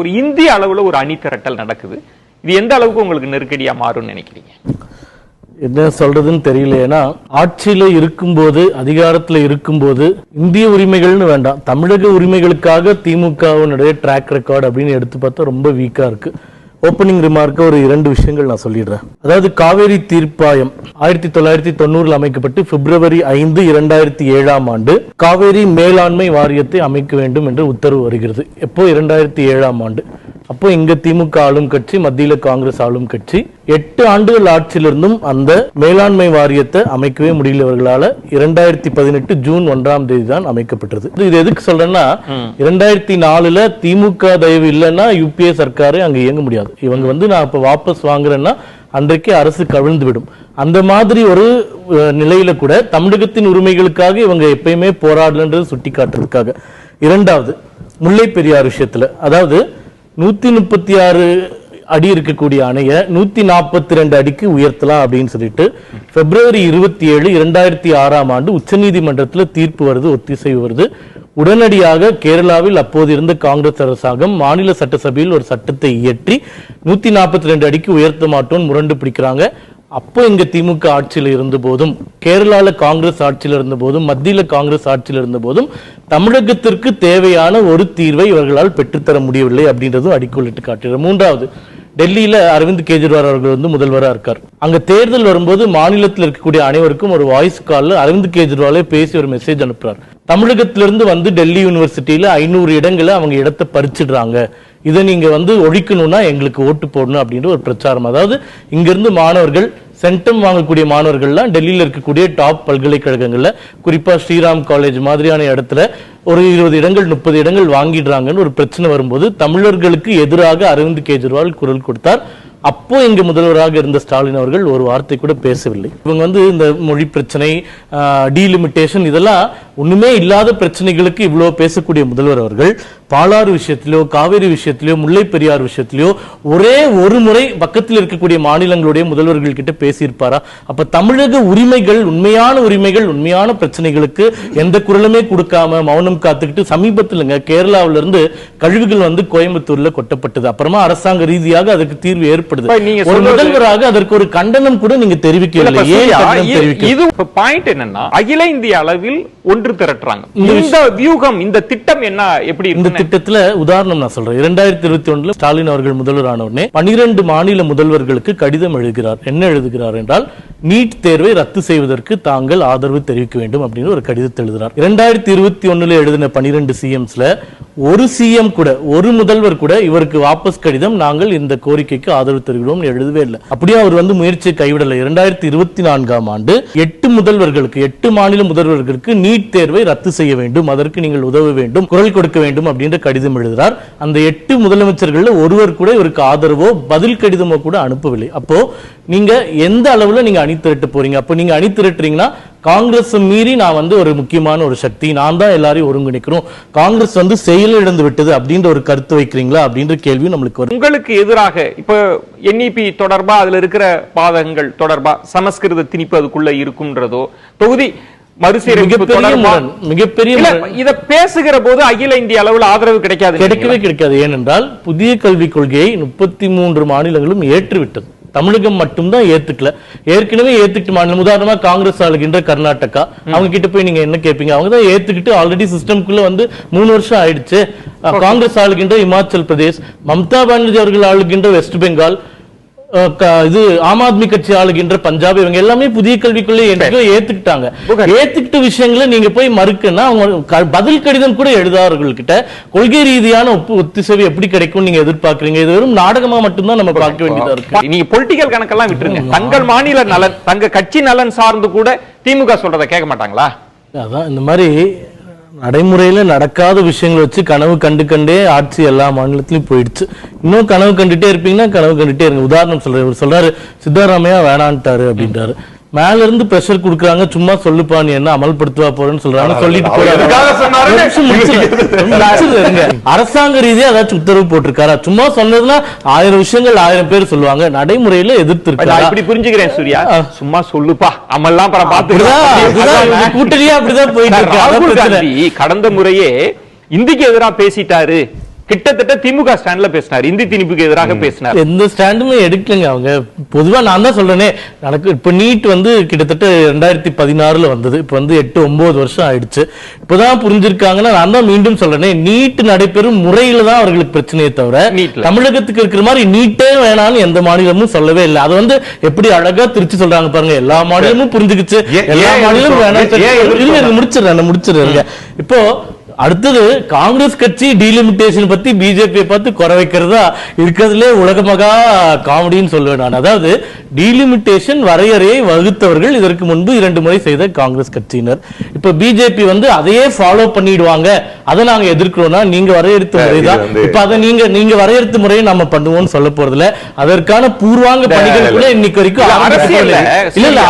ஒரு இந்திய அளவுல ஒரு அணி திரட்டல் நடக்குது. இது எந்த அளவுக்கு உங்களுக்கு நெருக்கடியா மாறும்னு நினைக்கிறீங்க? என்ன சொல்றதுன்னு தெரியல ஏன்னா ஆட்சியில இருக்கும்போது அதிகாரத்துல இருக்கும்போது இந்திய உரிமைகள்னு வேண்டாம் தமிழக உரிமைகளுக்காக திமுகவினுடைய ட்ராக் ரெக்கார்டு அப்படின்னு எடுத்து பார்த்தா ரொம்ப வீக்கா இருக்கு. ஓப்பனிங் ரிமார்க்க ஒரு இரண்டு விஷயங்கள் நான் சொல்லிடுறேன். அதாவது காவேரி தீர்ப்பாயம் ஆயிரத்தி தொள்ளாயிரத்தி தொண்ணூறில் அமைக்கப்பட்டு பிப்ரவரி ஐந்து இரண்டாயிரத்தி ஏழாம் ஆண்டு காவேரி மேலாண்மை வாரியத்தை அமைக்க வேண்டும் என்று உத்தரவு வருகிறது. எப்போ? இரண்டாயிரத்தி ஏழாம் ஆண்டு. அப்போ இங்க திமுக ஆளும் கட்சி மத்தியில காங்கிரஸ் ஆளும் கட்சி. எட்டு ஆண்டுகள் ஆட்சியிலிருந்தும் அந்த மேலாண்மை வாரியத்தை அமைக்கவே முடியல இவர்களால. இரண்டாயிரத்தி பதினெட்டு ஜூன் ஒன்றாம் தேதி தான் அமைக்கப்பட்டது. இது எதுக்கு சொல்றேன்னா இரண்டாயிரத்தி நாலுல திமுக தயவு இல்லைன்னா யூபிஏ சர்க்காரே அங்க இயங்க முடியாது. இவங்க வந்து நான் இப்ப வாபஸ் வாங்குறேன்னா அன்றைக்கே அரசு கவிழ்ந்து விடும் அந்த மாதிரி ஒரு நிலையில கூட தமிழகத்தின் உரிமைகளுக்காக இவங்க எப்பயுமே போராடலன்றது சுட்டி காட்டுறதுக்காக இரண்டாவது முல்லை பெரியார் விஷயத்துல. அதாவது நூத்தி முப்பத்தி ஆறு அடி இருக்கக்கூடிய அணையை நூத்தி நாற்பத்தி ரெண்டு அடிக்கு உயர்த்தலாம் அப்படின்னு சொல்லிட்டு பிப்ரவரி இருபத்தி ஏழு இரண்டாயிரத்தி ஆறாம் ஆண்டு உச்சநீதிமன்றத்தில் தீர்ப்பு வருது ஒத்திசைவு வருது. உடனடியாக கேரளாவில் அப்போது இருந்த காங்கிரஸ் அரசாங்கம் மாநில சட்டசபையில் ஒரு சட்டத்தை இயற்றி நூத்தி நாற்பத்தி ரெண்டு அடிக்கு உயர்த்த மாட்டோம் முரண்டு பிடிக்கிறாங்க. அப்போ இங்க திமுக ஆட்சியில் இருந்த போதும் கேரளாவில் காங்கிரஸ் ஆட்சியில் இருந்த போதும் மத்தியில் காங்கிரஸ் ஆட்சியில் இருந்த போதும் தமிழகத்திற்கு தேவையான ஒரு தீர்வை இவர்களால் பெற்றுத்தர முடியவில்லை அப்படின்றதும் அடிக்கோலிட்டு காட்டுகிறார் மூன்றாவது டெல்லியில் அரவிந்த் கெஜ்ரிவால் அவர்கள் வந்து முதல்வராக இருக்கார். அங்க தேர்தல் வரும்போது மாநிலத்தில் இருக்கக்கூடிய அனைவருக்கும் ஒரு வாய்ஸ் காலில் அரவிந்த் கெஜ்ரிவாலே பேசி ஒரு மெசேஜ் அனுப்புறார். தமிழகத்திலிருந்து வந்து டெல்லி யூனிவர்சிட்டியில ஐநூறு இடங்களை அவங்க இடத்தை பறிச்சிடுறாங்க. இதை நீங்கள் வந்து ஒழிக்கணும்னா எங்களுக்கு ஓட்டு போடணும் அப்படின்ற ஒரு பிரச்சாரம். அதாவது இங்கிருந்து மாணவர்கள் சென்டம் வாங்கக்கூடிய மாணவர்கள்லாம் டெல்லியில் இருக்கக்கூடிய டாப் பல்கலைக்கழகங்களில் குறிப்பாக ஸ்ரீராம் காலேஜ் மாதிரியான இடத்துல ஒரு இருபது இடங்கள் முப்பது இடங்கள் வாங்கிடுறாங்கன்னு ஒரு பிரச்சனை வரும்போது தமிழர்களுக்கு எதிராக அரவிந்த் கெஜ்ரிவால் குரல் கொடுத்தார். அப்போ இங்க முதல்வராக இருந்த ஸ்டாலின் அவர்கள் ஒரு வார்த்தை கூட பேசவில்லை. இவங்க வந்து இந்த மொழி பிரச்சனை டீலிமிட்டேஷன் இதெல்லாம் ஒண்ணுமே இல்லாத பிரச்சனைகளுக்கு இவ்வளவு பேசக்கூடிய முதல்வர் அவர்கள் பாலாறு விஷயத்திலோ காவேரி விஷயத்திலோ முல்லை பெரியார் விஷயத்திலோ ஒரே ஒரு முறை பக்கத்தில் இருக்கக்கூடிய மாநிலங்களுடைய முதல்வர்கள் கிட்ட பேசியிருப்பாரா? அப்ப தமிழக உரிமைகள் உண்மையான உரிமைகள் உண்மையான பிரச்சனைகளுக்கு எந்த குரலுமே கொடுக்காம மௌனம் காத்துக்கிட்டு சமீபத்திலங்க கேரளாவில இருந்து கழிவுகள் வந்து கோயம்புத்தூர்ல கொட்டப்பட்டது. அப்புறமா அரசாங்க ரீதியாக அதுக்கு தீர்வு ஏற்படுது. ஒரு முதல்வராக அதற்கு ஒரு கண்டனம் கூட நீங்க தெரிவிக்கவில்லை. இது பாயிண்ட் என்னன்னா அகில இந்திய அளவில் ஒன்று திரட்டுறாங்க. இந்த வியூகம் இந்த திட்டம் என்ன எப்படி இருக்குன்னு திட்டத்துல உதாரணம் நான் சொல்றேன். இரண்டாயிரத்தி இருபத்தி ஒண்ணுல ஸ்டாலின் அவர்கள் முதல்வர் ஆன உடனே பனிரெண்டு மாநில முதல்வர்களுக்கு கடிதம் எழுதுகிறார் என்ன எழுதுகிறார் என்றால் நீட் தேர்வை ரத்து செய்வதற்கு தாங்கள் ஆதரவு தெரிவிக்க வேண்டும் அப்படின்னு ஒரு கடிதத்தை எழுதுறார். இரண்டாயிரத்தி இருபத்தி ஒன்னுல எழுதின பனிரெண்டு சிஎம்ஸ்ல ஒரு சிஎம் கூட ஒரு முதல்வர் கூட இவருக்கு வாபஸ் கடிதம் நாங்கள் இந்த கோரிக்கைக்கு ஆதரவு தருகிறோம் எழுதவே இல்லை. அப்படியே அவர் வந்து முயற்சியை கைவிடலை. இரண்டாயிரத்தி இருபத்தி நான்காம் ஆண்டு எட்டு முதல்வர்களுக்கு எட்டு மாநில முதல்வர்களுக்கு நீட் தேர்வை ரத்து செய்ய வேண்டும். அதற்கு நீங்கள் உதவ வேண்டும் குரல் கொடுக்க வேண்டும் அப்படின்ற கடிதம் எழுதுறார். அந்த எட்டு முதலமைச்சர்கள் ஒருவர் கூட இவருக்கு ஆதரவோ பதில் கடிதமோ கூட அனுப்பவில்லை. அப்போ நீங்க எந்த அளவுல நீங்க அணி திரட்ட போறீங்க? அப்போ நீங்க அணி திரட்டுறீங்கன்னா காங்கிரஸ் மீறி நான் வந்து ஒரு முக்கியமான ஒரு சக்தி. நான் தான் எல்லாரையும் ஒருங்கிணைக்கிறோம். காங்கிரஸ் வந்து செயலிழந்து விட்டது அப்படின்ற ஒரு கருத்து வைக்கிறீங்களா அப்படின்ற கேள்வி நம்மளுக்கு வரும். உங்களுக்கு எதிராக இப்ப என்இபி தொடர்பா அதுல இருக்கிற பாதகங்கள் தொடர்பா சமஸ்கிருத திணிப்பு அதுக்குள்ள இருக்கும்ன்றதோ தொகுதி மிகப்பெரிய பேசுகிற போது அகில இந்திய அளவில் ஆதரவு கிடைக்காது கிடைக்கவே கிடைக்காது. ஏனென்றால் புதிய கல்விக் கொள்கையை முப்பத்தி மூன்று மாநிலங்களும் ஏற்றுவிட்டது. தமிழகம் மட்டும்தான் ஏத்துக்கல. ஏற்கனவே ஏத்துக்கிட்டு மாநிலம் உதாரணமா காங்கிரஸ் ஆளுகின்ற கர்நாடகா. அவங்க கிட்ட போய் நீங்க என்ன கேட்பீங்க அவங்க தான் ஏத்துக்கிட்டு ஆல்ரெடி சிஸ்டம்குள்ள வந்து மூணு வருஷம் ஆயிடுச்சு. காங்கிரஸ் ஆளுகின்ற இமாச்சல் பிரதேஷ் மம்தா பானர்ஜி அவர்கள் ஆளுகின்ற வெஸ்ட் பெங்கால் இது ஆம் ஆத்மி கட்சி ஆளுகின்ற பஞ்சாப் இவங்க எல்லாமே புதிய கல்விக்குள்ளே என்றைக்கோ ஏத்துக்கிட்டாங்க. ஏத்துக்கிட்ட விஷயங்களை நீங்க போய் மறுக்கன்னா அவங்க பதில் கடிதம் கூட எழுதாதவர்கள் கிட்ட கொள்கை ரீதியான ஒப்பு ஒத்திசைவு எப்படி கிடைக்கும் நீங்க எதிர்பார்க்கறீங்க? இது வெறும் நாடகமா மட்டும்தான் நம்ம பார்க்க வேண்டியதா இருக்கு. நீங்க பொலிட்டிக்கல் கணக்கெல்லாம் விட்டுருங்க. தங்கள் மாநில நலன் தங்க கட்சி நலன் சார்ந்து கூட திமுக சொல்றத கேட்க மாட்டாங்களா? அதான் இந்த மாதிரி நடைமுறையில் நடக்காத விஷயங்களை வச்சு கனவு கண்டு கண்டே ஆட்சி எல்லா மாநிலத்திலையும் போயிடுச்சு. இன்னும் கனவு கண்டுட்டே இருப்பீங்கன்னா கனவு கண்டுட்டே இருங்க. உதாரணம் சொல்றேன். இவர் சொல்றாரு சித்தாராமையா வேணான்ட்டாரு அப்படின்றாரு. மேல இருந்து பிரஷர் குடுக்குறாங்க சும்மா சொல்லுப்பா நீ என்ன அமல்படுத்துவா போறேன்னு சொல்றாங்க. சொல்லிட்டு இருங்க. அரசாங்க ரீதியா ஏதாச்சும் உத்தரவு போட்டிருக்காரா? சும்மா சொன்னதுன்னா ஆயிரம் விஷயங்கள் ஆயிரம் பேர் சொல்லுவாங்க. நடைமுறையில எதிர்த்து இருக்காரா இப்படி புரிஞ்சுக்கிறேன் சூர்யா. சும்மா சொல்லுப்பா. அமல்லாம் படம் பாத்துக்கலாம் கூட்டணியே அப்படிதான் போயிட்டு இருக்கு. அதான் ராகுல் பிரச்சனை. காந்தி கடந்த முறையே இந்திக்கு எதிரா பேசிட்டாரு. கிட்டத்தட்ட திமுக ஸ்டாண்ட்ல பேசினார் இந்தி திணிப்புக்கு எதிராக பேசினார் எந்த ஸ்டாண்டுமே எடுக்கலங்க அவங்க பொதுவா நான் தான் சொல்றேனே எனக்கு இப்ப நீட் வந்து கிட்டத்தட்ட ரெண்டாயிரத்தி பதினாறுல வந்தது இப்ப வந்து எட்டு ஒன்பது வருஷம் ஆயிடுச்சு இப்பதான் புரிஞ்சிருக்காங்கன்னா நான் தான் மீண்டும் சொல்றேனே நீட் நடைபெறும் முறையில தான் அவர்களுக்கு பிரச்சனையே தவிர. தமிழகத்துக்கு இருக்கிற மாதிரி நீட்டே வேணாம்னு எந்த மாநிலமும் சொல்லவே இல்லை அது வந்து எப்படி அழகா திருச்சி சொல்றாங்க பாருங்க எல்லா மாநிலமும் புரிஞ்சுக்கிச்சு எல்லா மாநிலமும்? வேணாம் முடிச்சிடுறேன் முடிச்சிடுறேங்க இப்போ அடுத்தது காங்கிரஸ் கட்சி டீலிமிட்டேஷன் பத்தி பிஜேபியை பார்த்து குறை வைக்கிறதா இருக்கிறதுலே உலகமகா காமெடின்னு சொல்லுவேன் நான். அதாவது டீலிமிட்டேஷன் வரையறையை வகுத்தவர்கள் இதற்கு முன்பு இரண்டு முறை செய்த காங்கிரஸ் கட்சியினர். இப்ப பிஜேபி வந்து அதையே ஃபாலோ பண்ணிடுவாங்க. அதை நாங்க எதிர்க்கிறோம்னா நீங்க வரையறுத்த முறைதான். இப்ப அதை நீங்க நீங்க வரையறுத்த முறையை நம்ம பண்ணுவோம்னு சொல்ல போறதுல அதற்கான பூர்வாங்க பணிகள் கூட இன்னைக்கு வரைக்கும். இல்ல இல்ல